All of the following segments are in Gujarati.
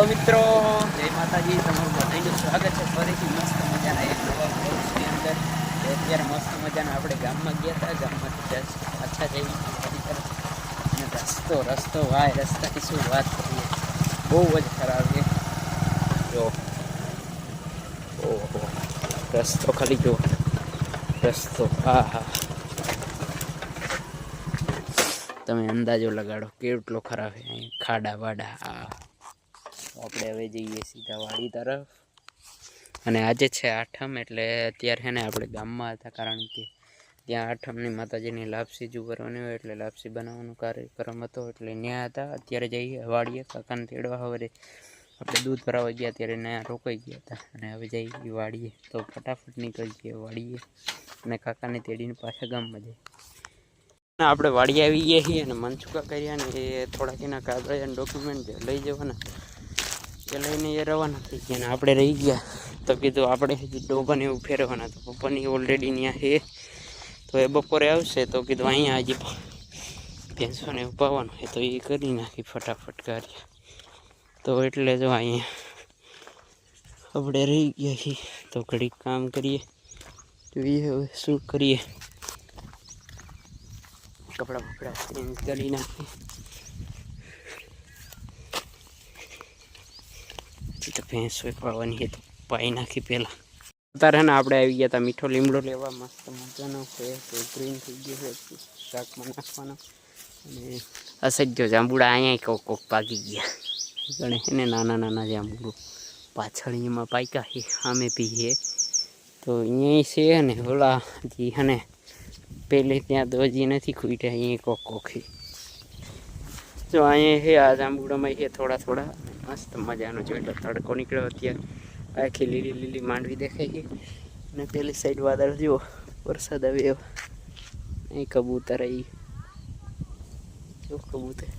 હેલો મિત્રો, જય માતાજી, તમારું બધાનું સ્વાગત છે. ફરીથી મસ્ત મજાના એક નવા બ્લોગ્સની અંદર. તો અત્યારે મસ્ત મજાના આપણે ગામમાં ગયા હતા. ગામમાંથી જસ્ટ પાછા જઈ ફરી તરફ અને રસ્તો રસ્તો ભાઈ રસ્તાની શું વાત કરીએ. બહુ જ ખરાબ છે. જો. ઓહો. રસ્તો ખાલી જો. રસ્તો. હા હા. તમે અંદાજો લગાડો, કેટલો ખરાબ છે. અહીં ખાડા વાડા. હા આપણે હવે જઈએ સીધા વાડી તરફ. અને આજે છે આઠમ, એટલે અત્યારે છે ને આપણે ગામમાં હતા, કારણ કે ત્યાં આઠમની માતાજીની લાપસી જુગરવાની હોય, એટલે લાપસી બનાવવાનો કાર્યક્રમ હતો, એટલે ત્યાં હતા. અત્યારે જઈએ વાડીએ, કાકાને તેડવા હવે આપણે દૂધ ભરાવા ગયા, ત્યારે ત્યાં રોકાઈ ગયા હતા. અને હવે જઈએ વાડીએ. તો ફટાફટ નીકળી ગઈએ વાડીએ અને કાકાને તેડીને પાછા ગામમાં જઈએ. આપણે વાડી આવી ગયા છીએ અને મનસુકા કર્યા ને એ થોડાક એના કાગળ અને ડોક્યુમેન્ટ લઈ જવાના. એ લઈને એ રવાના થઈ ગયા અને આપણે રહી ગયા. તો કીધું આપણે હજી ડોબાને એવું ફેરવાના તો પપ્પાની ઓલરેડી ત્યાં છે તો એ બપોરે આવશે તો કીધું અહીંયા હજી ભેંસોને પાવાનું છે તો એ કરી નાખી ફટાફટ કાર્ય તો એટલે જો અહીંયા આપણે રહી ગયા છીએ. તો ઘડીક કામ કરીએ. જોઈએ હવે શું કરીએ. કપડાં બપડા ચેન્જ કરી નાખીએ. તો ભેંસ હોય પાવાની છે, તો પાઈ નાખી પહેલાં. અત્યારે ને આપણે આવી ગયા હતા મીઠો લીમડો લેવા, મસ્ત મજાનો છે ગ્રીન થઈ ગયો છે શાકમાં નાખવાનો. અને અસજ્યો જાંબુડા અહીંયા કોક કોક પાકી ગયા. ગણે છે ને નાના નાના જાંબુડો પાછળ એમાં પાક્યા છે સામે પીએ. તો અહીંયા છે ને ઓલા જી અને પહેલે ત્યાં દોજી નથી ખૂટ્યા, અહીંયા કોક છે. જો અહીંયા છે આ જાંબુડામાં છે થોડા થોડા. મસ્ત મજાનો જો એટલે તડકો નીકળ્યો અત્યારે. આખી લીલી લીલી માંડવી દેખાય છે અને પેલી સાઈડ વાદળ જુઓ, વરસાદ આવે એવો. અહીં કબૂતર આવી જો કબૂતર.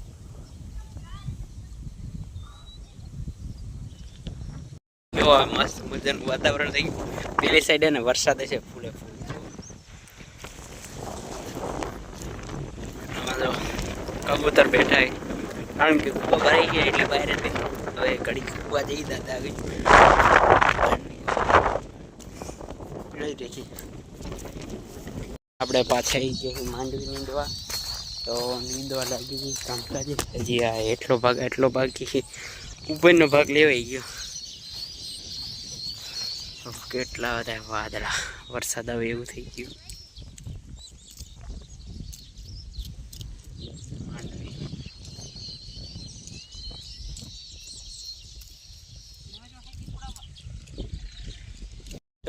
મસ્ત મજાનું વાતાવરણ થઈ ગયું. પેલી સાઈડ ને વરસાદ છે ફૂલે ફૂલ. કબૂતર બેઠા કારણ કે કૂવા ભરાઈ ગયા એટલે બહાર જ હવે ઘડી કૂવા જઈ દાદા આવી આપણે પાછા આવી ગયા માંડવી નીંદવા. તો નીંદવા લાગી ગઈ કામકાજ. હજી આ એટલો ભાગ એટલો ભાગ કે ઉપરનો ભાગ લેવાઈ ગયો. કેટલા બધા વાદળા. વરસાદ આવે એવું થઈ ગયું.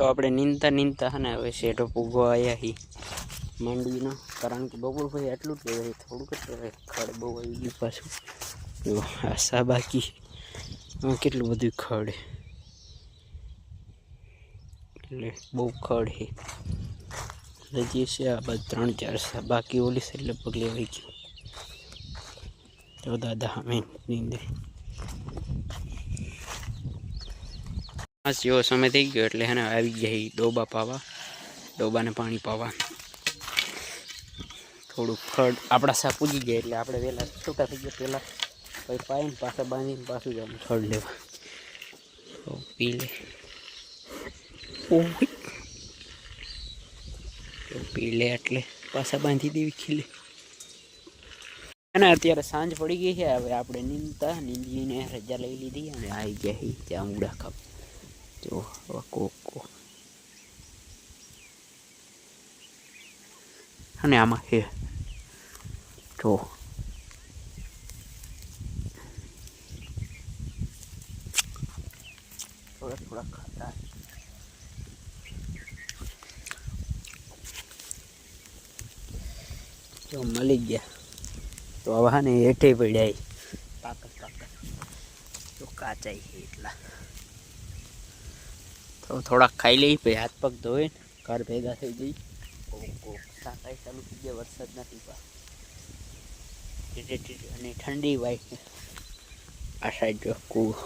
તો આપણે નીંદતા નીંદતા હે ને હવે શેઢો પૂગો આવ્યા હી. માંડવીનો. કારણ કે બપોર ભાઈ આટલું જ કહેવાય થોડુંક જ કહેવાય ખડ બહુ આવી ગયું પાછું. જો આશા બાકી કેટલું બધું ખડ. એટલે બહુ ખડ છે હજી છે આ બાદ ત્રણ ચાર સા બાકી ઓલી સાઈડ લગભગ લેવાઈ ગયું. તો દાદા અમે નીંદે. બસ જેવો સમય થઈ ગયો એટલે હે ને આવી ગયા ડોબા પાવા, ડોબાને પાણી પાવા. થોડું ફળ આપણા સા પૂજી ગયા એટલે આપણે વહેલા છૂટા થઈ ગયા પહેલાં પછી પાઈને પાછા બાંધીને પાછું જવાનું ફળ લેવા. પી લે. પી લે એટલે પાછા બાંધી દેવી ખીલે. અને અત્યારે સાંજ પડી ગઈ છે, હવે આપણે નીંદતા, નીંદીને રજા લઈ લીધી અને આવી ગયા ત્યાં ઉડા ખાવ. જો હવે કોકો અને આમાં છે જો થોડા થોડા ખાતા જો મળી ગયા તો હવે હા ને હેઠે પડ્યા પાકત પાકત તો કાચાઈ છે એટલા તો થોડાક ખાઈ લઈ પછી હાથ પગ ધોઈ ઘર ભેગા થઈ જઈ. સાકાઈ ચાલુ થઈ ગયા વરસાદ નથી પા અને ઠંડી વાય આ સાઈડ જો કૂવો.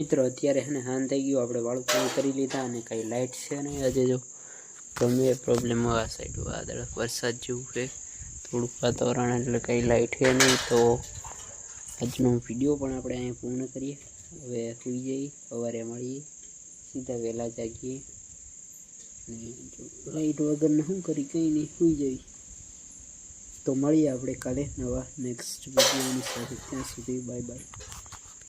મિત્રો અત્યારે હે ને હાન થઈ ગયું આપણે વાળું પાણી કરી લીધા અને કંઈ લાઇટ છે નહીં આજે જો. ગમે પ્રોબ્લેમ આ સાઈડ વાદળ વરસાદ જેવું છે. થોડુંક વાતાવરણ એટલે કંઈ લાઇટ છે નહીં તો આજનો વીડિયો પણ આપણે અહીંયા પૂર્ણ કરીએ. હવે સુઈ જઈએ, સવારે મળીએ, સીધા વહેલા જાગીએ. લાઈટ વગરને શું કરી, કંઈ નહીં, સુઈ જઈ તો મળીએ આપણે કાલે નવા નેક્સ્ટ વિડીયોની સાથે. ત્યાં સુધી બાય બાય